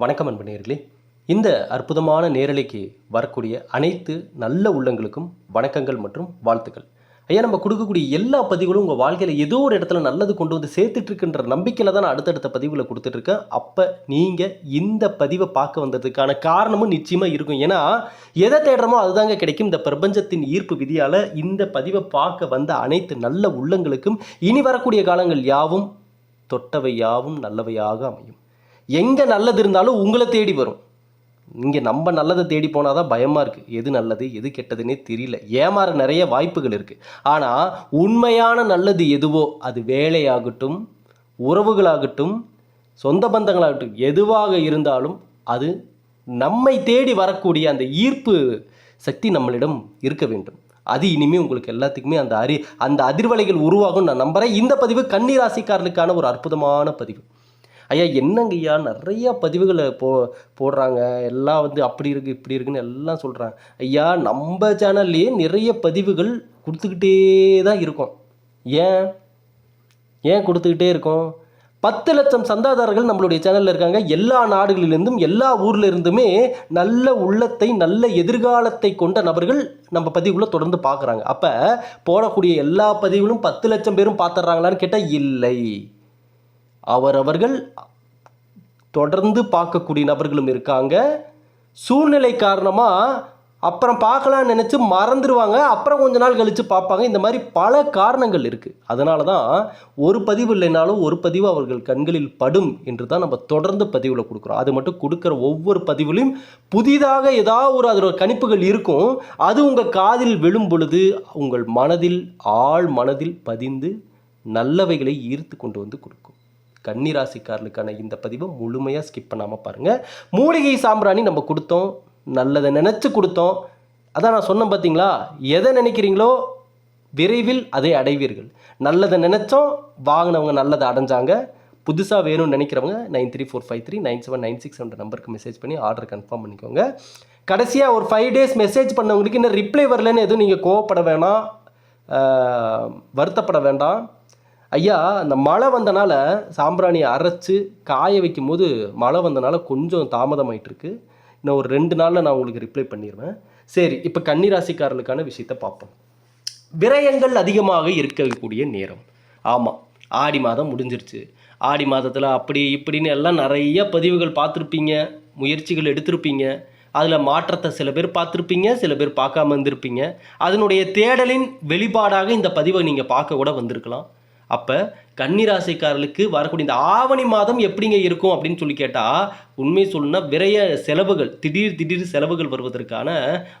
வணக்கம் அன்பனேர்களே இந்த அற்புதமான நேரலைக்கு வரக்கூடிய அனைத்து நல்ல உள்ளங்களுக்கும் வணக்கங்கள் மற்றும் வாழ்த்துக்கள். ஐயா நம்ம கொடுக்கக்கூடிய எல்லா பதிவுகளும் உங்கள் வாழ்க்கையில் ஏதோ ஒரு இடத்துல நல்லது கொண்டு வந்து சேர்த்துட்ருக்குன்ற நம்பிக்கையில் தான் நான் அடுத்தடுத்த பதிவுகளை கொடுத்துட்ருக்கேன். அப்போ நீங்கள் இந்த பதிவை பார்க்க வந்ததுக்கான காரணமும் நிச்சயமாக இருக்கும். ஏன்னா எதை தேடுறோமோ அதுதாங்க கிடைக்கும். இந்த பிரபஞ்சத்தின் ஈர்ப்பு விதியால் இந்த பதிவை பார்க்க வந்த அனைத்து நல்ல உள்ளங்களுக்கும் இனி வரக்கூடிய காலங்கள் யாவும் தொட்டவை யாவும் நல்லவையாக அமையும். எங்கே நல்லது இருந்தாலும் உங்களை தேடி வரும். இங்கே நம்ம நல்லதை தேடி போனால் தான் பயமாக இருக்குது எது நல்லது எது கெட்டதுன்னே தெரியல. ஏமாற நிறைய வாய்ப்புகள் இருக்குது ஆனால் உண்மையான நல்லது எதுவோ அது வேலையாகட்டும் உறவுகளாகட்டும் சொந்த பந்தங்களாகட்டும் எதுவாக இருந்தாலும் அது நம்மை தேடி வரக்கூடிய அந்த ஈர்ப்பு சக்தி நம்மளிடம் இருக்க வேண்டும். அது இனிமேல் உங்களுக்கு எல்லாத்துக்குமே அந்த அறி அந்த அதிர்வலைகள் உருவாகும் நான் நம்புகிறேன் இந்த பதிவு கன்னிராசிக்காரர்களுக்கான ஒரு அற்புதமான பதிவு. ஐயா என்னங்க ஐயா? நிறைய பதிவுகளை போ போடுறாங்க. எல்லாம் வந்து அப்படி இருக்குது இப்படி இருக்குன்னு எல்லாம் சொல்கிறாங்க ஐயா நம்ம சேனல்லையே நிறைய பதிவுகள் கொடுத்துக்கிட்டே தான் இருக்கும். ஏன்? ஏன் கொடுத்துக்கிட்டே இருக்கோம்? பத்து லட்சம் சந்தாதாரர்கள் நம்மளுடைய சேனலில் இருக்காங்க. எல்லா நாடுகளிலிருந்தும் எல்லா ஊரில் இருந்துமே நல்ல உள்ளத்தை நல்ல எதிர்காலத்தை கொண்ட நபர்கள் நம்ம பதிவுகளை தொடர்ந்து பார்க்குறாங்க. அப்போ போடக்கூடிய எல்லா பதிவுகளும் பத்து லட்சம் பேரும் பார்த்துட்றாங்களான்னு கேட்டால் இல்லை. அவரவர்கள் தொடர்ந்து பார்க்கக்கூடிய நபர்களும் இருக்காங்க. சூழ்நிலை காரணமாக அப்புறம் பார்க்கலான்னு நினச்சி மறந்துடுவாங்க அப்புறம் கொஞ்ச நாள் கழித்து பார்ப்பாங்க. இந்த மாதிரி பல காரணங்கள் இருக்குது அதனால தான் ஒரு பதிவு இல்லைனாலும் ஒரு பதிவு அவர்கள் கண்களில் படும் என்று தான் நம்ம தொடர்ந்து பதிவில் கொடுக்குறோம். அது மட்டும் கொடுக்குற ஒவ்வொரு பதிவுலையும் புதிதாக ஏதாவது ஒரு அதோட கணிப்புகள் இருக்கும். அது உங்கள் காதில் விழும் பொழுது உங்கள் மனதில் ஆழ் மனதில் பதிந்து நல்லவைகளை ஈர்த்து கொண்டு வந்து கொடுக்கும். கன்னிராசிக்காரர்களுக்கான இந்த பதிவை முழுமையாக ஸ்கிப் பண்ணாமல் பாருங்கள் மூலிகை சாம்பிராணி நம்ம கொடுத்தோம். நல்லதை நினச்சி கொடுத்தோம். அதான் நான் சொன்னேன் பார்த்தீங்களா எதை நினைக்கிறீங்களோ விரைவில் அதை அடைவீர்கள். நல்லதை நினச்சோம் வாங்கினவங்க நல்லதை அடைஞ்சாங்க. புதுசாக வேணும்னு நினைக்கிறவங்க nine three four five three nine seven nine six என்ற நம்பருக்கு மெசேஜ் பண்ணி ஆர்டர் கன்ஃபார்ம் பண்ணிக்கோங்க. கடைசியாக ஒரு ஃபைவ் டேஸ் மெசேஜ் பண்ணவங்களுக்கு இன்னும் ரிப்ளை வரலன்னு எதுவும் நீங்கள் கோவப்பட வேணாம். வருத்தப்பட வேண்டாம். ஐயா அந்த மழை வந்தனால சாம்பிராணியை அரைச்சி காய வைக்கும் போது மழை வந்தனால கொஞ்சம் தாமதமாயிட்டுருக்கு. இன்னும் ஒரு ரெண்டு நாளில் நான் உங்களுக்கு ரிப்ளை பண்ணிடுவேன் சரி இப்போ கன்னிராசிக்காரர்களுக்கான விஷயத்தை பார்ப்போம். விரயங்கள் அதிகமாக இருக்கக்கூடிய நேரம். ஆமாம் ஆடி மாதம் முடிஞ்சிருச்சு. ஆடி மாதத்தில் அப்படி இப்படின்னு எல்லாம் நிறைய பதிவுகள் பார்த்துருப்பீங்க முயற்சிகள் எடுத்திருப்பீங்க. அதில் மாற்றத்தை சில பேர் பார்த்துருப்பீங்க சில பேர் பார்க்காம இருந்திருப்பீங்க. அதனுடைய தேடலின் வெளிப்பாடாக இந்த பதிவை நீங்கள் பார்க்க கூட வந்திருக்கலாம். அப்போ கன்னிராசிக்காரர்களுக்கு வரக்கூடிய இந்த ஆவணி மாதம் எப்படிங்க இருக்கும் அப்படின்னு சொல்லி கேட்டால் உண்மை சொல்லணும்னா விரைய செலவுகள் திடீர் திடீர் செலவுகள் வருவதற்கான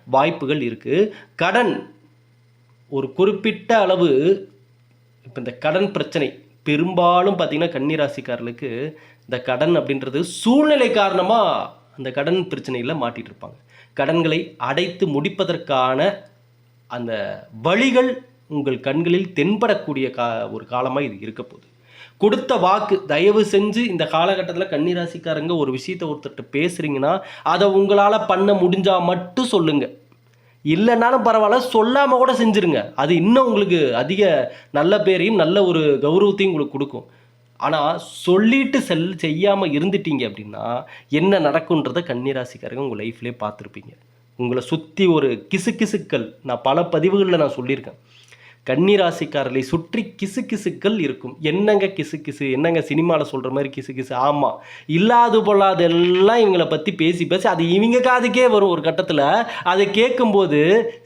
வாய்ப்புகள் இருக்குது கடன் ஒரு குறிப்பிட்ட அளவு இப்போ இந்த கடன் பிரச்சனை பெரும்பாலும் பார்த்தீங்கன்னா கன்னிராசிக்காரர்களுக்கு இந்த கடன் அப்படின்றது சூழ்நிலை காரணமாக அந்த கடன் பிரச்சனையில் மாட்டிகிட்டு இருப்பாங்க. கடன்களை அடைத்து முடிப்பதற்கான அந்த வழிகள் உங்கள் கண்களில் தென்படக்கூடிய கா ஒரு காலமாக இது இருக்க போகுது. கொடுத்த வாக்கு தயவு செஞ்சு இந்த காலகட்டத்தில் கன்னிராசிக்காரங்க ஒரு விஷயத்தை ஒருத்தர்கிட்ட பேசுகிறீங்கன்னா அதை உங்களால் பண்ண முடிஞ்சால் மட்டும் சொல்லுங்கள் இல்லைனாலும் பரவாயில்ல சொல்லாமல் கூட செஞ்சுருங்க. அது இன்னும் உங்களுக்கு அதிக நல்ல பேரையும் நல்ல ஒரு கௌரவத்தையும் உங்களுக்கு கொடுக்கும். ஆனால் சொல்லிட்டு செல் செய்யாமல் இருந்துட்டீங்க அப்படின்னா என்ன நடக்குன்றதை கன்னிராசிக்காரங்க உங்கள் லைஃப்லேயே பார்த்துருப்பீங்க. உங்களை சுற்றி ஒரு கிசு கிசுக்கள் நான் பல பதிவுகளில் நான் சொல்லியிருக்கேன். கன்னிராசிக்காரர்களை சுற்றி கிசுகிசுக்கள் இருக்கும். என்னங்க கிசுகிசு? என்னங்க சினிமாவில் சொல்கிற மாதிரி கிசுகிசு? ஆமாம் இல்லாது பொல்லாதெல்லாம் இவங்களை பற்றி பேசி பேசி அது இவங்க காதுக்கே வரும் ஒரு கட்டத்தில். அதை கேட்கும்போது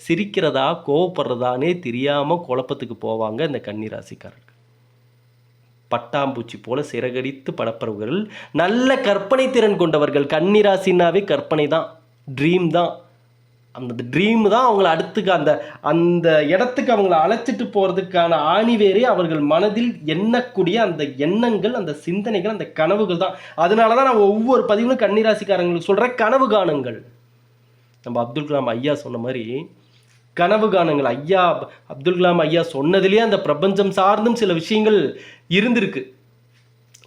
சிரிக்கிறதா கோவப்படுறதானே தெரியாமல் குழப்பத்துக்கு போவாங்க இந்த கன்னிராசிக்காரர்கள். பட்டாம்பூச்சி போல சிறகடித்து படப்பவர்கள் நல்ல கற்பனை திறன் கொண்டவர்கள். கன்னிராசினாவே கற்பனை தான். ட்ரீம் தான். அந்த ட்ரீம் தான் அவங்கள அடுத்துக்கு அந்த அந்த இடத்துக்கு அவங்கள அழைச்சிட்டு போகிறதுக்கான ஆணிவேரே அவர்கள் மனதில் எண்ணக்கூடிய அந்த எண்ணங்கள் அந்த சிந்தனைகள் அந்த கனவுகள் தான். அதனால தான் நான் ஒவ்வொரு பதிவிலும் கன்னிராசிக்காரங்களுக்கு சொல்கிறேன் கனவு காணுங்கள். நம்ம அப்துல் கலாம் ஐயா சொன்ன மாதிரி கனவு காணுங்கள். ஐயா அப்துல் கலாம் ஐயா சொன்னதிலேயே அந்த பிரபஞ்சம் சார்ந்தும் சில விஷயங்கள் இருந்திருக்கு.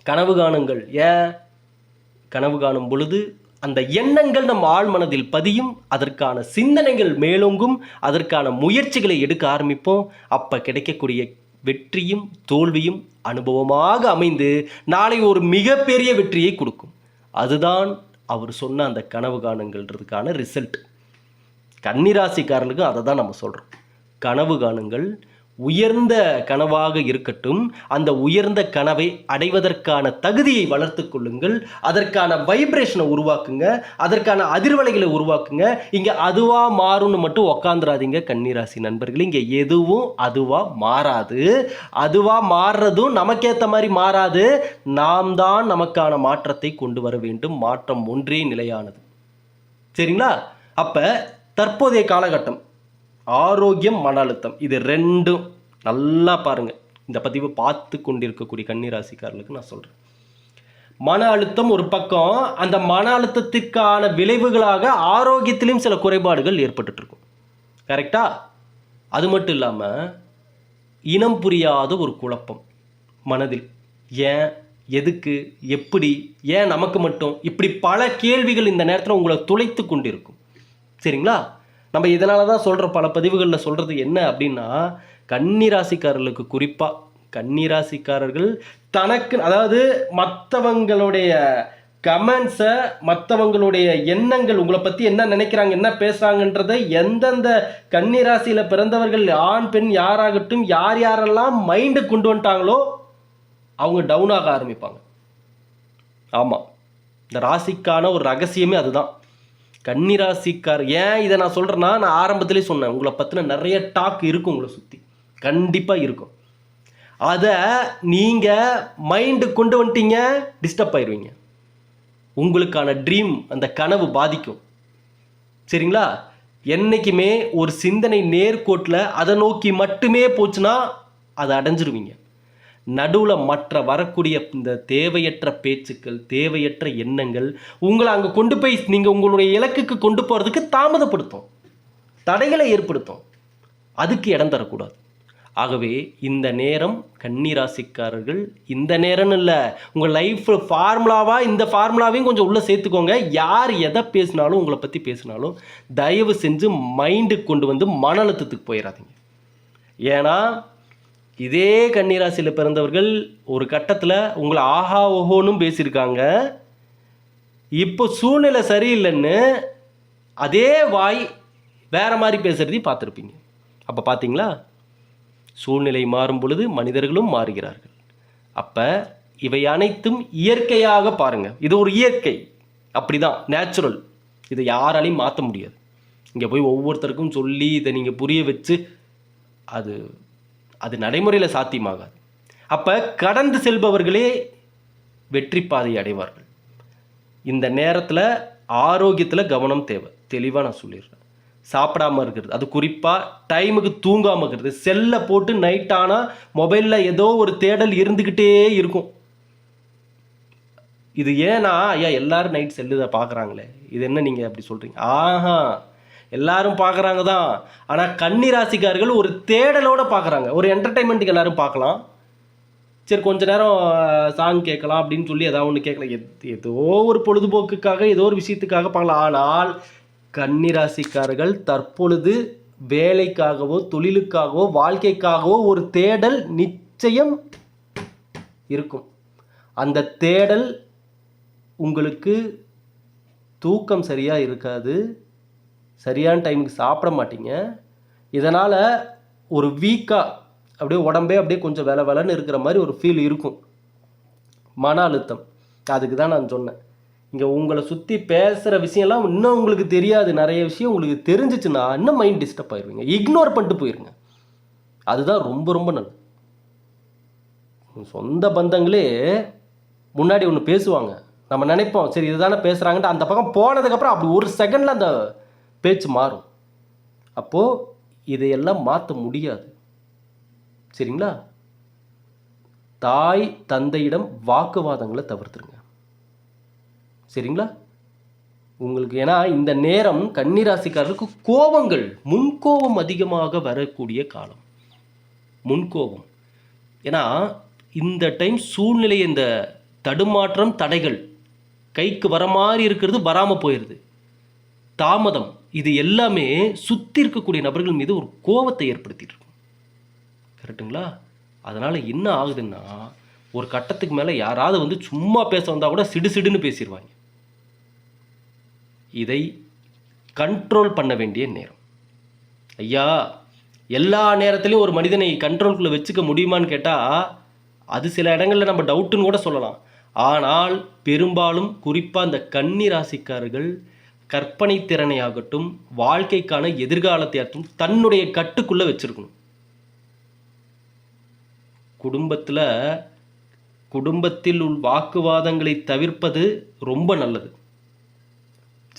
கனவு காணுங்கள். ஏன்? கனவு காணும் பொழுது அந்த எண்ணங்கள் நம் ஆழ் மனதில் பதியும் அதற்கான சிந்தனைகள் மேலோங்கும் அதற்கான முயற்சிகளை எடுக்க ஆரம்பிப்போம். அப்போ கிடைக்கக்கூடிய வெற்றியும் தோல்வியும் அனுபவமாக அமைந்து நாளை ஒரு மிகப்பெரிய வெற்றியை கொடுக்கும். அதுதான் அவர் சொன்ன அந்த கனவு காணுங்கள்ன்றதுக்கான ரிசல்ட் கன்னிராசிக்காரர்களுக்கு அதை தான் நம்ம சொல்கிறோம் கனவு காணுங்கள் உயர்ந்த கனவாக இருக்கட்டும் அந்த உயர்ந்த கனவை அடைவதற்கான தகுதியை வளர்த்து கொள்ளுங்கள். அதற்கான வைப்ரேஷனை உருவாக்குங்க. அதற்கான அதிர்வலைகளை உருவாக்குங்க. இங்கே அதுவாக மாறும்னு மட்டும் உக்காந்துராதீங்க கன்னிராசி நண்பர்கள். இங்கே எதுவும் அதுவாக மாறாது. அதுவாக மாறுறதும் நமக்கேற்ற மாதிரி மாறாது. நாம் தான் நமக்கான மாற்றத்தை கொண்டு வர வேண்டும். மாற்றம் ஒன்றே நிலையானது. சரிங்களா? அப்போ தற்போதைய காலகட்டம். ஆரோக்கியம் மன அழுத்தம். இது ரெண்டும் நல்லா பாருங்கள் இந்த பதிவு பார்த்து கொண்டிருக்கக்கூடிய கன்னிராசிக்காரர்களுக்கு நான் சொல்கிறேன் மன அழுத்தம் ஒரு பக்கம் அந்த மன அழுத்தத்திற்கான விளைவுகளாக ஆரோக்கியத்திலையும் சில குறைபாடுகள் ஏற்பட்டுட்டு இருக்கும் கரெக்டா அது மட்டும் இல்லாமல் இனம் புரியாத ஒரு குழப்பம் மனதில். ஏன்? எதுக்கு? எப்படி? ஏன் நமக்கு மட்டும்? இப்படி பல கேள்விகள் இந்த நேரத்தில் உங்களை துளைத்து கொண்டிருக்கும். சரிங்களா? நம்ம இதனால தான் சொல்கிற பல பதிவுகளில் சொல்கிறது என்ன அப்படின்னா கன்னிராசிக்காரர்களுக்கு குறிப்பாக கன்னிராசிக்காரர்கள் தனக்கு அதாவது மற்றவங்களுடைய கமெண்ட்ஸை மற்றவங்களுடைய எண்ணங்கள் உங்களை பற்றி என்ன நினைக்கிறாங்க என்ன பேசுகிறாங்கன்றதை எந்தெந்த கன்னிராசியில் பிறந்தவர்கள் ஆண் பெண் யாராகட்டும் யார் யாரெல்லாம் மைண்டு கொண்டு வந்துட்டாங்களோ அவங்க டவுன் ஆக ஆரம்பிப்பாங்க. ஆமாம் இந்த ராசிக்கான ஒரு ரகசியமே அதுதான். கன்னிராசிக்கார். ஏன் இதை நான் சொல்கிறேன்னா நான் ஆரம்பத்திலே சொன்னேன் உங்களை பற்றின நிறைய டாக் இருக்கும் உங்களை சுற்றி கண்டிப்பாக இருக்கும். அதை நீங்கள் மைண்டு கொண்டு வந்துட்டீங்க டிஸ்டர்ப் ஆயிடுவீங்க உங்களுக்கான ட்ரீம் அந்த கனவு பாதிக்கும். சரிங்களா? என்றைக்குமே ஒரு சிந்தனை நேர்கோட்டில் அதை நோக்கி மட்டுமே போச்சுன்னா அதை அடைஞ்சிருவீங்க. நடுவில் மற்ற வரக்கூடிய இந்த தேவையற்ற பேச்சுக்கள் தேவையற்ற எண்ணங்கள் உங்களை அங்கே கொண்டு போய் நீங்கள் உங்களுடைய இலக்குக்கு கொண்டு போகிறதுக்கு தாமதப்படுத்தும். தடைகளை ஏற்படுத்தும். அதுக்கு இடம் தரக்கூடாது. ஆகவே இந்த நேரம் கன்னிராசிக்காரர்கள் இந்த நேரம்னு இல்லை உங்கள் லைஃப் ஃபார்முலாவாக இந்த ஃபார்முலாவையும் கொஞ்சம் உள்ளே சேர்த்துக்கோங்க. யார் எதை பேசினாலும் உங்களை பற்றி பேசினாலும் தயவு செஞ்சு மைண்டுக்கு கொண்டு வந்து மன அழுத்தத்துக்கு போயிடாதீங்க ஏன்னா இதே கன்னிராசியில் பிறந்தவர்கள் ஒரு கட்டத்தில் உங்களை ஆஹா ஓஹோனும் பேசியிருக்காங்க. இப்போ சூழ்நிலை சரியில்லைன்னு அதே வாய் வேற மாதிரி பேசுகிறதையும் பார்த்துருப்பீங்க. அப்போ பார்த்தீங்களா சூழ்நிலை மாறும் பொழுது மனிதர்களும் மாறுகிறார்கள். அப்போ இவை அனைத்தும் இயற்கையாக பாருங்கள் இது ஒரு இயற்கை. அப்படிதான் நேச்சுரல் இதை யாராலையும் மாற்ற முடியாது. இங்கே போய் ஒவ்வொருத்தருக்கும் சொல்லி இதை நீங்கள் புரிய வச்சு அது அது நடைமுறையில் சாத்தியமாகாது. அப்போ கடந்து செல்பவர்களே வெற்றி பாதை அடைவார்கள். இந்த நேரத்தில் ஆரோக்கியத்தில் கவனம் தேவை. தெளிவாக நான் சொல்லிடுறேன். சாப்பிடாம இருக்கிறது. அது குறிப்பாக டைமுக்கு தூங்காமல் இருக்கிறது. செல்லை போட்டு நைட் ஆனால் மொபைலில் ஏதோ ஒரு தேடல் இருந்துக்கிட்டே இருக்கும். இது ஏன்னா ஐயா எல்லாரும் நைட் செல்லுதை பார்க்குறாங்களே இது என்ன நீங்கள் அப்படி சொல்கிறீங்க ஆஹா. எல்லாரும் பார்க்குறாங்க தான் ஆனால் கன்னி ராசிக்காரர்கள் ஒரு தேடலோடு பார்க்குறாங்க. ஒரு என்டர்டைன்மெண்ட்டுக்கு எல்லாரும் பார்க்கலாம். சரி கொஞ்ச நேரம் சாங் கேட்கலாம் அப்படின்னு சொல்லி ஏதாவது ஒன்று கேட்கலாம். எத் ஏதோ ஒரு பொழுதுபோக்குக்காக ஏதோ ஒரு விஷயத்துக்காக பார்க்கலாம். ஆனால் கன்னிராசிக்காரர்கள் தற்பொழுது வேலைக்காகவோ தொழிலுக்காகவோ வாழ்க்கைக்காகவோ ஒரு தேடல் நிச்சயம் இருக்கும். அந்த தேடல் உங்களுக்கு தூக்கம் சரியாக இருக்காது. சரியான டைமுக்கு சாப்பிட மாட்டீங்க. இதனால் ஒரு வீக்காக அப்படியே உடம்பே அப்படியே கொஞ்சம் வேலை வேலைன்னு இருக்கிற மாதிரி ஒரு ஃபீல் இருக்கும். மன அழுத்தம். அதுக்கு தான் நான் சொன்னேன். இங்கே உங்களை சுற்றி பேசுகிற விஷயம்லாம் இன்னும் உங்களுக்கு தெரியாது. நிறைய விஷயம் உங்களுக்கு தெரிஞ்சிச்சுன்னா இன்னும் மைண்ட் டிஸ்டர்ப் ஆயிடுவீங்க இக்னோர் பண்ணிட்டு போயிருங்க. அதுதான் ரொம்ப ரொம்ப நல்லது. சொந்த பந்தங்களே முன்னாடி ஒன்று பேசுவாங்க. நம்ம நினைப்போம் சரி இதுதானே பேசுகிறாங்கன்ட்டு அந்த பக்கம் போனதுக்கப்புறம் அப்படி ஒரு செகண்டில் அந்த பேச்சு மாறும். அப்போது இதையெல்லாம் மாற்ற முடியாது. சரிங்களா? தாய் தந்தையிடம் வாக்குவாதங்களை தவிர்த்துருங்க. சரிங்களா? உங்களுக்கு ஏன்னா இந்த நேரம் கன்னிராசிக்காரருக்கு கோபங்கள் முன்கோபம் அதிகமாக வரக்கூடிய காலம். முன்கோபம். ஏன்னா இந்த டைம் சூழ்நிலை இந்த தடுமாற்றம் தடைகள் கைக்கு வர மாதிரி இருக்கிறது வராமல் போயிடுது தாமதம். இது எல்லாமே சுற்றி இருக்கக்கூடிய நபர்கள் மீது ஒரு கோபத்தை ஏற்படுத்திட்டு இருக்கும். கரெக்டுங்களா அதனால் என்ன ஆகுதுன்னா ஒரு கட்டத்துக்கு மேலே யாராவது வந்து சும்மா பேச வந்தால் கூட சிடு சிடுன்னு பேசிடுவாங்க இதை கண்ட்ரோல் பண்ண வேண்டிய நேரம். ஐயா எல்லா நேரத்துலையும் ஒரு மனிதனை கண்ட்ரோல்குள்ளே வச்சுக்க முடியுமான்னு கேட்டால் அது சில இடங்களில் நம்ம டவுட்டுன்னு கூட சொல்லலாம். ஆனால் பெரும்பாலும் குறிப்பாக அந்த கன்னி ராசிக்காரர்கள் கற்பனை திறனை ஆகட்டும் வாழ்க்கைக்கான எதிர்காலத்தை ஆகட்டும் தன்னுடைய கட்டுக்குள்ளே வச்சிருக்கணும். குடும்பத்தில் குடும்பத்தில் உள் வாக்குவாதங்களை தவிர்ப்பது ரொம்ப நல்லது.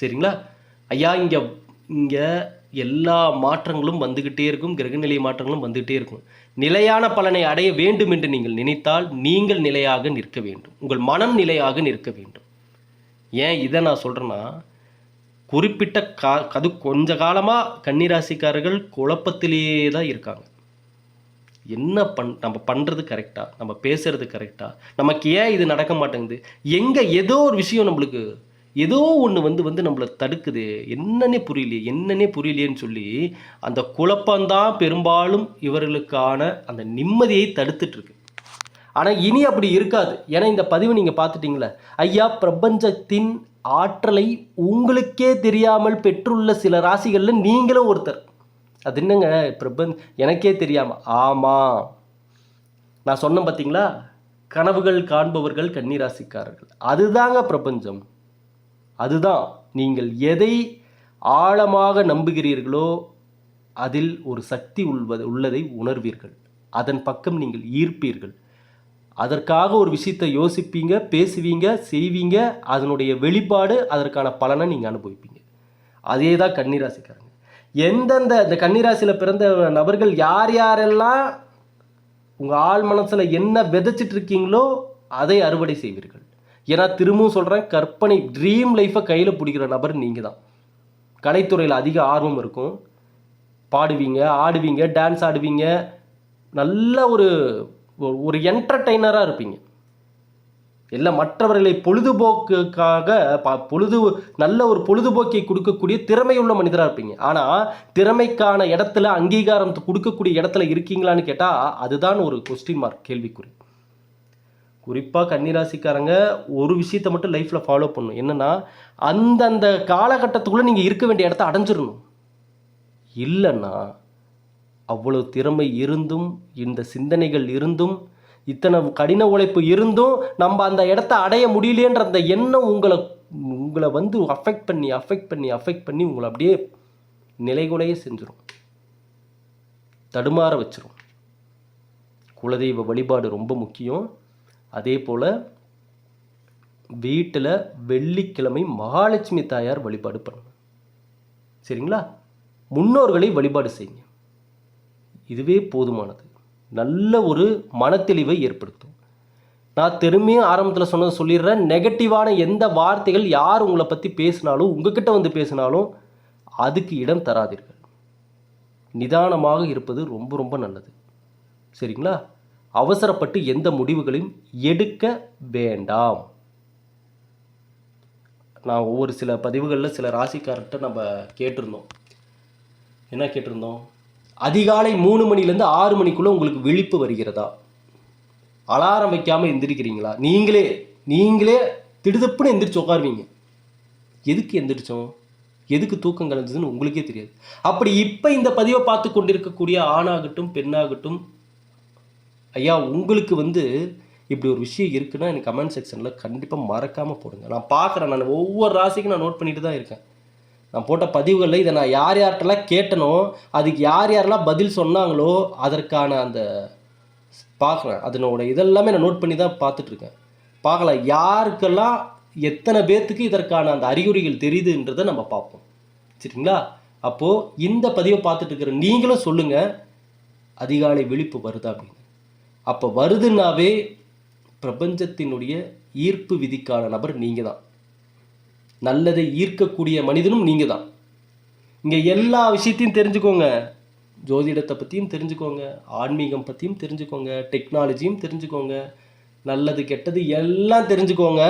சரிங்களா? ஐயா இங்கே இங்கே எல்லா மாற்றங்களும் வந்துக்கிட்டே இருக்கும் கிரகநிலை மாற்றங்களும் வந்துக்கிட்டே இருக்கும். நிலையான பலனை அடைய வேண்டும் என்று நீங்கள் நினைத்தால் நீங்கள் நிலையாக நிற்க வேண்டும். உங்கள் மனம் நிலையாக நிற்க வேண்டும். ஏன் இதை நான் சொல்கிறேன்னா குறிப்பிட்ட கா அது கொஞ்ச காலமாக கன்னிராசிக்காரர்கள் குழப்பத்திலேயே தான் இருக்காங்க. என்ன பண் நம்ம பண்ணுறது கரெக்டாக நம்ம பேசுறது கரெக்டாக நமக்கு ஏன் இது நடக்க மாட்டேங்குது? எங்கே ஏதோ ஒரு விஷயம் நம்மளுக்கு ஏதோ ஒன்று வந்து வந்து நம்மளை தடுக்குது. என்னன்னே புரியலையே என்னன்னே புரியலையேன்னு சொல்லி அந்த குழப்பம்தான் பெரும்பாலும் இவர்களுக்கான அந்த நிம்மதியை தடுத்துட்ருக்கு. ஆனால் இனி அப்படி இருக்காது. ஏன்னா இந்த பதிவு நீங்கள் பார்த்துட்டிங்களே. ஐயா பிரபஞ்சத்தின் ஆற்றலை உங்களுக்கே தெரியாமல் பெற்றுள்ள சில ராசிகளில் நீங்களும் ஒருத்தர். அது என்னங்க? பிரபன் எனக்கே தெரியாமல் ஆமாம் நான் சொன்னேன் பார்த்தீங்களா கனவுகள் காண்பவர்கள் கன்னிராசிக்காரர்கள். அதுதாங்க பிரபஞ்சம். அதுதான். நீங்கள் எதை ஆழமாக நம்புகிறீர்களோ அதில் ஒரு சக்தி உள்வது உள்ளதை உணர்வீர்கள். அதன் பக்கம் நீங்கள் ஈர்ப்பீர்கள். அதற்காக ஒரு விஷயத்தை யோசிப்பீங்க பேசுவீங்க செய்வீங்க அதனுடைய வெளிப்பாடு அதற்கான பலனை நீங்கள் அனுபவிப்பீங்க. அதே தான் கன்னிராசிக்காரங்க. எந்தெந்த இந்த கன்னிராசியில் பிறந்த நபர்கள் யார் யாரெல்லாம் உங்கள் ஆள் மனசில் என்ன விதைச்சிட்டு இருக்கீங்களோ அதை அறுவடை செய்வீர்கள். ஏன்னா திரும்பவும் சொல்கிறேன் கற்பனை ட்ரீம் லைஃப்பை கையில் பிடிக்கிற நபர் நீங்கள் தான். கலைத்துறையில் அதிக ஆர்வம் இருக்கும். பாடுவீங்க ஆடுவீங்க டான்ஸ் ஆடுவீங்க. நல்ல ஒரு ஒரு- ஒரு என்டர்டெய்னராக இருப்பீங்க. இல்லை மற்றவர்களை பொழுதுபோக்குக்காக ப- பொழுது நல்ல ஒரு பொழுதுபோக்கை கொடுக்கக்கூடிய திறமையுள்ள மனிதராக இருப்பீங்க. ஆனால் திறமைக்கான இடத்துல அங்கீகாரம் கொடுக்கக்கூடிய இடத்துல இருக்கீங்களான்னு கேட்டால் அதுதான் ஒரு கொஸ்டின் மார்க் கேள்விக்குறி. குறிப்பாக கன்னிராசிக்காரங்க ஒரு விஷயத்தை மட்டும் லைஃப்பில் ஃபாலோ பண்ணணும். என்னென்னா அந்தந்த காலகட்டத்துக்குள்ளே நீங்கள் இருக்க வேண்டிய இடத்த அடைஞ்சிடணும். இல்லைன்னா அவ்வளோ திறமை இருந்தும் இந்த சிந்தனைகள் இருந்தும் இத்தனை கடின உழைப்பு இருந்தும் நம்ம அந்த இடத்த அடைய முடியலேன்ற அந்த எண்ணம் உங்களை உங்களை வந்து அஃபெக்ட் பண்ணி அஃபெக்ட் பண்ணி அஃபெக்ட் பண்ணி உங்களை அப்படியே நிலைகுலைய செஞ்சிடும் தடுமாற வச்சிரும். குலதெய்வ வழிபாடு ரொம்ப முக்கியம். அதே போல் வீட்டில் வெள்ளிக்கிழமை மகாலட்சுமி தாயார் வழிபாடு பண்ணணும். சரிங்களா? முன்னோர்களை வழிபாடு செய்யுங்க. இதுவே போதுமானது. நல்ல ஒரு மனத்தெளிவை ஏற்படுத்தும். நான் திரும்பியும் ஆரம்பத்தில் சொன்னதை சொல்லிடுறேன். நெகட்டிவான எந்த வார்த்தைகள் யார் உங்களை பற்றி பேசினாலும் உங்ககிட்ட வந்து பேசினாலும் அதுக்கு இடம் தராதீர்கள். நிதானமாக இருப்பது ரொம்ப ரொம்ப நல்லது. சரிங்களா? அவசரப்பட்டு எந்த முடிவுகளையும் எடுக்க வேண்டாம். நான் ஒவ்வொரு சில பதிவுகளில் சில ராசிக்காரர்கிட்ட நம்ம கேட்டிருந்தோம். என்ன கேட்டிருந்தோம்? அதிகாலை மூணு மணிலேருந்து ஆறு மணிக்குள்ளே உங்களுக்கு விழிப்பு வருகிறதா? அலாரம் வைக்காமல் எந்திரிக்கிறீங்களா? நீங்களே நீங்களே திடுதப்புன்னு எந்திரிச்சு உட்காருவீங்க. எதுக்கு எந்திரிச்சோம்? எதுக்கு தூக்கம் கலந்ததுன்னு உங்களுக்கே தெரியாது. அப்படி இப்போ இந்த பதிவை பார்த்து கொண்டிருக்கக்கூடிய ஆணாகட்டும் பெண்ணாகட்டும் ஐயா உங்களுக்கு வந்து இப்படி ஒரு விஷயம் இருக்குன்னா எனக்கு கமெண்ட் செக்ஷனில் கண்டிப்பாக மறக்காமல் போடுங்க. நான் பார்க்குறேன் நான் ஒவ்வொரு ராசிக்கும் நான் நோட் பண்ணிட்டு தான் இருக்கேன். நான் போட்ட பதிவுகளில் இதை நான் யார் யார்கிட்டலாம் கேட்டனோ அதுக்கு யார் யாரெல்லாம் பதில் சொன்னாங்களோ அதற்கான அந்த பார்க்குறேன். அதனோட இதெல்லாமே நான் நோட் பண்ணி தான் பார்த்துட்ருக்கேன். பார்க்கலாம் யாருக்கெல்லாம் எத்தனை பேர்த்துக்கு இதற்கான அந்த அறிகுறிகள் தெரியுதுன்றதை நம்ம பார்ப்போம். சரிங்களா? அப்போது இந்த பதிவை பார்த்துட்டு இருக்கிற நீங்களும் சொல்லுங்கள் அதிகாலை விழிப்பு வருதா அப்படின்னு. அப்போ வருதுன்னாவே பிரபஞ்சத்தினுடைய ஈர்ப்பு விதிக்கான நபர் நீங்கள் தான் நல்லதை ஈர்க்கக்கூடிய மனிதனும் நீங்கள் தான் இங்கே எல்லா விஷயத்தையும் தெரிஞ்சுக்கோங்க. ஜோதிடத்தை பற்றியும் தெரிஞ்சுக்கோங்க. ஆன்மீகம் பற்றியும் தெரிஞ்சுக்கோங்க. டெக்னாலஜியும் தெரிஞ்சுக்கோங்க. நல்லது கெட்டது எல்லாம் தெரிஞ்சுக்கோங்க.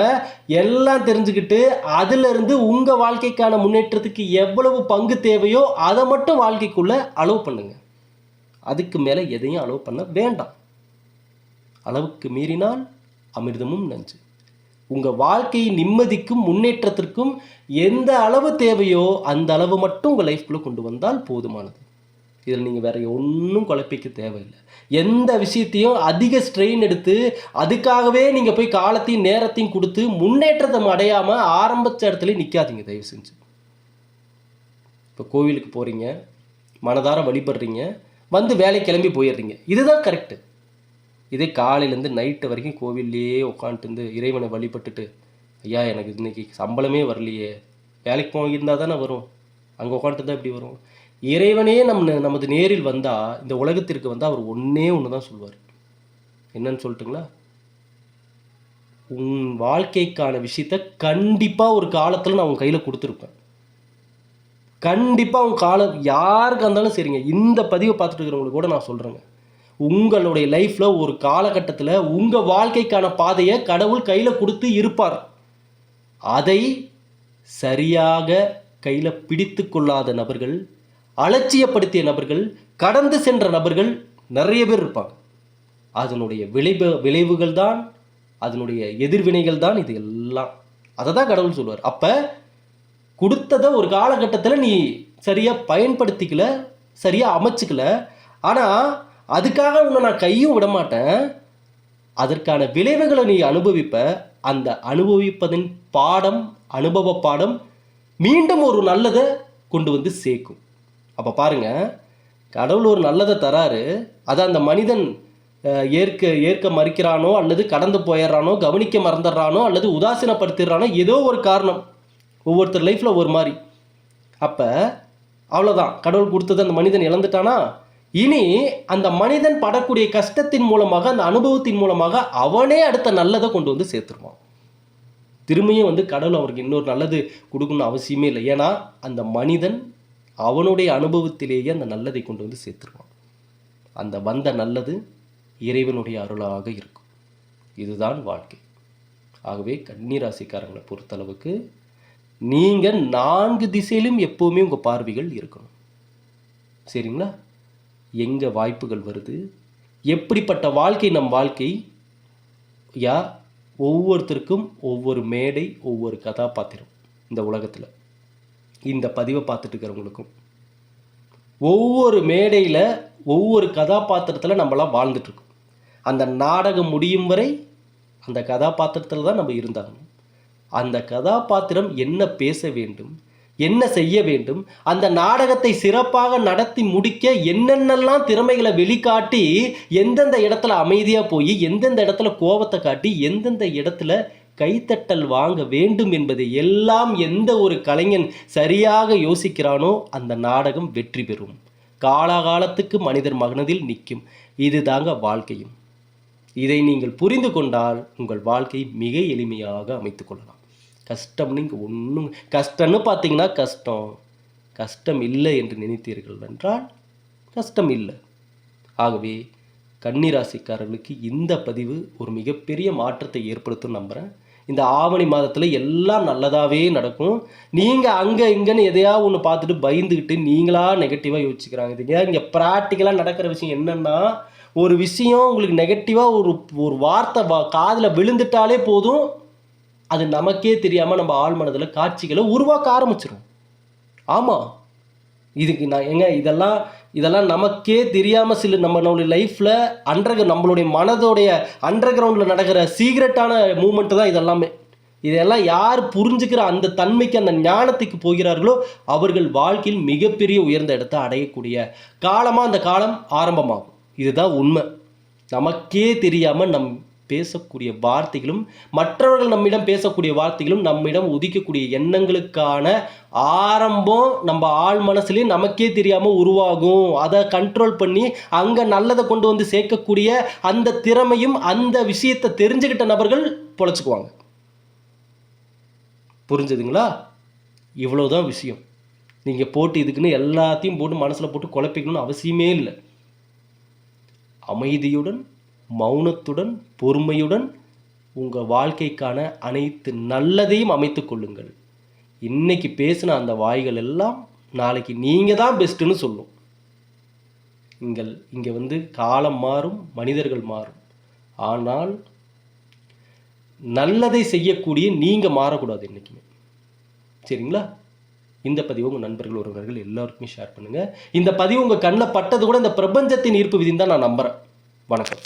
எல்லாம் தெரிஞ்சுக்கிட்டு அதிலிருந்து உங்கள் வாழ்க்கைக்கான முன்னேற்றத்துக்கு எவ்வளவு பங்கு தேவையோ அதை மட்டும் வாழ்க்கைக்குள்ளே அலோவ் பண்ணுங்க. அதுக்கு மேலே எதையும் அலோவ் பண்ண வேண்டாம். அளவுக்கு மீறினால் அமிர்தமும் நஞ்சு. உங்கள் வாழ்க்கை நிம்மதிக்கும் முன்னேற்றத்திற்கும் எந்த அளவு தேவையோ அந்த அளவு மட்டும் உங்கள் லைஃப்குள்ளே கொண்டு வந்தால் போதுமானது. இதில் நீங்கள் வேற ஒன்றும் குழப்பிக்க தேவையில்லை. எந்த விஷயத்தையும் அதிக ஸ்ட்ரெயின் எடுத்து அதுக்காகவே நீங்கள் போய் காலத்தையும் நேரத்தையும் கொடுத்து முன்னேற்றத்தை அடையாமல் ஆரம்பித்த இடத்துல நிற்காதீங்க தயவு செஞ்சு. இப்போ கோவிலுக்கு போகிறீங்க மனதார வழிபடுறீங்க வந்து வேலை கிளம்பி போயிடுறீங்க. இதுதான் கரெக்டு இதே காலையிலேருந்து நைட்டு வரைக்கும் கோவில்லையே உட்காந்துட்டு இருந்து இறைவனை வழிபட்டுட்டு ஐயா எனக்கு இன்னைக்கு சம்பளமே வரலையே. வேலைக்கு போயிருந்தால் தானே வரும். அங்கே உட்காந்துட்டு தான் இப்படி வரும். இறைவனே நம்ம நமது நேரில் வந்தால் இந்த உலகத்திற்கு வந்தால் அவர் ஒன்றே ஒன்று தான் சொல்லுவார். என்னன்னு சொல்லட்டுங்களா? உன் வாழ்க்கைக்கான விஷயத்த கண்டிப்பாக ஒரு காலத்தில் நான் உன் கையில் கொடுத்துருப்பேன். கண்டிப்பாக உன் காலம் யாருக்கு இருந்தாலும் சரிங்க. இந்த பதிவை பார்த்துட்டு இருக்கிறவங்களுக்கு கூட நான் சொல்கிறேங்க உங்களுடைய லைஃப்பில் ஒரு காலகட்டத்தில் உங்கள் வாழ்க்கைக்கான பாதையை கடவுள் கையில் கொடுத்து இருப்பார். அதை சரியாக கையில் பிடித்து கொள்ளாத நபர்கள் அலட்சியப்படுத்திய நபர்கள் கடந்து சென்ற நபர்கள் நிறைய பேர் இருப்பாங்க. அதனுடைய விளைவு விளைவுகள் தான் அதனுடைய எதிர்வினைகள் தான் இது எல்லாம். அதை தான் கடவுள் சொல்லுவார். அப்போ கொடுத்ததை ஒரு காலகட்டத்தில் நீ சரியாக பயன்படுத்திக்கல சரியாக அமைச்சிக்கல. ஆனால் அதுக்காக உன்னை நான் கையும் விட மாட்டேன். அதற்கான விளைவுகளை நீ அனுபவிப்ப. அந்த அனுபவிப்பதின் பாடம் அனுபவ பாடம் மீண்டும் ஒரு நல்லதை கொண்டு வந்து சேர்க்கும். அப்போ பாருங்க கடவுள் ஒரு நல்லதை தராரு. அதை அந்த மனிதன் ஏற்க ஏற்க மறுக்கிறானோ அல்லது கடந்து போயிடுறானோ கவனிக்க மறந்துடுறானோ அல்லது உதாசீனப்படுத்திடுறானோ ஏதோ ஒரு காரணம். ஒவ்வொருத்தர் லைஃப்பில் ஒரு மாதிரி. அப்போ அவ்வளோதான் கடவுள் கொடுத்தது அந்த மனிதன் இழந்துட்டானா? இனி அந்த மனிதன் படக்கூடிய கஷ்டத்தின் மூலமாக அந்த அனுபவத்தின் மூலமாக அவனே அடுத்த நல்லதை கொண்டு வந்து சேர்த்துருவான். திரும்பியும் வந்து கடவுள் அவருக்கு இன்னொரு நல்லது கொடுக்கணும்னு அவசியமே இல்லை. ஏன்னா அந்த மனிதன் அவனுடைய அனுபவத்திலேயே அந்த நல்லதை கொண்டு வந்து சேர்த்துருவான். அந்த வந்த நல்லது இறைவனுடைய அருளாக இருக்கும். இதுதான் வாழ்க்கை. ஆகவே கன்னிராசிக்காரங்களை பொறுத்தளவுக்கு நீங்கள் நான்கு திசையிலும் எப்போவுமே உங்கள் பார்வைகள் இருக்கணும். சரிங்களா? எங்கே வாய்ப்புகள் வருது? எப்படிப்பட்ட வாழ்க்கை நம் வாழ்க்கை? யா ஒவ்வொருத்தருக்கும் ஒவ்வொரு மேடை ஒவ்வொரு கதாபாத்திரம் இந்த உலகத்தில். இந்த பதிவை பார்த்துட்டு இருக்கிறவங்களுக்கும். ஒவ்வொரு மேடையில் ஒவ்வொரு கதாபாத்திரத்தில் நம்மளாம் வாழ்ந்துட்டுருக்கோம். அந்த நாடகம் முடியும் வரை அந்த கதாபாத்திரத்தில் தான் நம்ம இருந்தாகணும். அந்த கதாபாத்திரம் என்ன பேச வேண்டும்? என்ன செய்ய வேண்டும்? அந்த நாடகத்தை சிறப்பாக நடத்தி முடிக்க என்னென்னலாம் திறமைகளை வெளிக்காட்டி எந்தெந்த இடத்துல அமைதியாக போய் எந்தெந்த இடத்துல கோபத்தை காட்டி எந்தெந்த இடத்துல கைத்தட்டல் வாங்க வேண்டும் என்பதை எல்லாம் எந்த ஒரு கலைஞன் சரியாக யோசிக்கிறானோ அந்த நாடகம் வெற்றி பெறும். காலாகாலத்துக்கு மனிதர் மகனதில் நிற்கும். இதுதாங்க வாழ்க்கையும். இதை நீங்கள் புரிந்து கொண்டால் உங்கள் வாழ்க்கை மிக எளிமையாக அமைத்துக் கொள்ளலாம். கஷ்டம்னு இங்கே ஒன்றும் கஷ்டம்னு பார்த்தீங்கன்னா கஷ்டம். கஷ்டம் இல்லை என்று நினைத்தீர்கள் என்றால் கஷ்டம் இல்லை. ஆகவே கன்னிராசிக்காரர்களுக்கு இந்த பதிவு ஒரு மிகப்பெரிய மாற்றத்தை ஏற்படுத்தும் நம்புகிறேன் இந்த ஆவணி மாதத்தில் எல்லாம் நல்லதாகவே நடக்கும். நீங்கள் அங்கே இங்கேன்னு எதையாவது ஒன்று பார்த்துட்டு பயந்துக்கிட்டு நீங்களாக நெகட்டிவாக யோசிச்சுக்கிறாங்க. இதுங்க இங்கே ப்ராக்டிக்கலாக நடக்கிற விஷயம் என்னென்னா ஒரு விஷயம் உங்களுக்கு நெகட்டிவாக ஒரு ஒரு வார்த்தை வா காதில் விழுந்துட்டாலே போதும். அது நமக்கே தெரியாமல் நம்ம ஆழ் மனதில் காட்சிகளை உருவாக்க ஆரம்பிச்சிடும் ஆமாம் இதுக்கு நான் எங்க இதெல்லாம் இதெல்லாம் நமக்கே தெரியாமல் சில நம்ம நம்மளுடைய லைஃப்பில் அண்டர் நம்மளுடைய மனதோடைய அண்டர் கிரவுண்டில் நடக்கிற சீக்ரெட்டான மூமெண்ட்டு தான் இதெல்லாமே. இதெல்லாம் யார் புரிஞ்சுக்கிற அந்த தன்மைக்கு அந்த ஞானத்துக்கு போகிறார்களோ அவர்கள் வாழ்க்கையில் மிகப்பெரிய உயர்ந்த இடத்தை அடையக்கூடிய காலமாக அந்த காலம் ஆரம்பமாகும். இதுதான் உண்மை. நமக்கே தெரியாமல் நம் பேசக்கூடிய வார்த்தைகளும் மற்றவர்கள் நம்மிடம் பேசக்கூடிய வார்த்தைகளும் நம்மிடம் உதிக்கக்கூடிய எண்ணங்களுக்கான ஆரம்பம் நம்ம ஆள் மனசுலேயே நமக்கே தெரியாமல் உருவாகும். அதை கண்ட்ரோல் பண்ணி அங்கே நல்லதை கொண்டு வந்து சேர்க்கக்கூடிய அந்த திறமையும் அந்த விஷயத்தை தெரிஞ்சுக்கிட்ட நபர்கள் பொழைச்சிக்குவாங்க. புரிஞ்சுதுங்களா? இவ்வளோதான் விஷயம். நீங்கள் போட்டு இதுக்குன்னு எல்லாத்தையும் போட்டு மனசில் போட்டு குழப்பிக்கணும்னு அவசியமே இல்லை. அமைதியுடன் மௌனத்துடன் பொறுமையுடன் உங்கள் வாழ்க்கைக்கான அனைத்து நல்லதையும் அமைத்து கொள்ளுங்கள். இன்னைக்கு பேசின அந்த வாய்கள் எல்லாம் நாளைக்கு நீங்கள் தான் பெஸ்ட்டுன்னு சொல்லும். நீங்கள் இங்கே வந்து காலம் மாறும் மனிதர்கள் மாறும். ஆனால் நல்லதை செய்யக்கூடிய நீங்கள் மாறக்கூடாது என்றைக்குமே சரிங்களா? இந்த பதிவு உங்கள் நண்பர்கள் உறவினர்கள் எல்லாருக்குமே ஷேர் பண்ணுங்கள் இந்த பதிவு உங்கள் கண்ணில் பட்டது கூட இந்த பிரபஞ்சத்தின் ஈர்ப்பு விதின்னு தான் நான் நம்புகிறேன் வணக்கம்.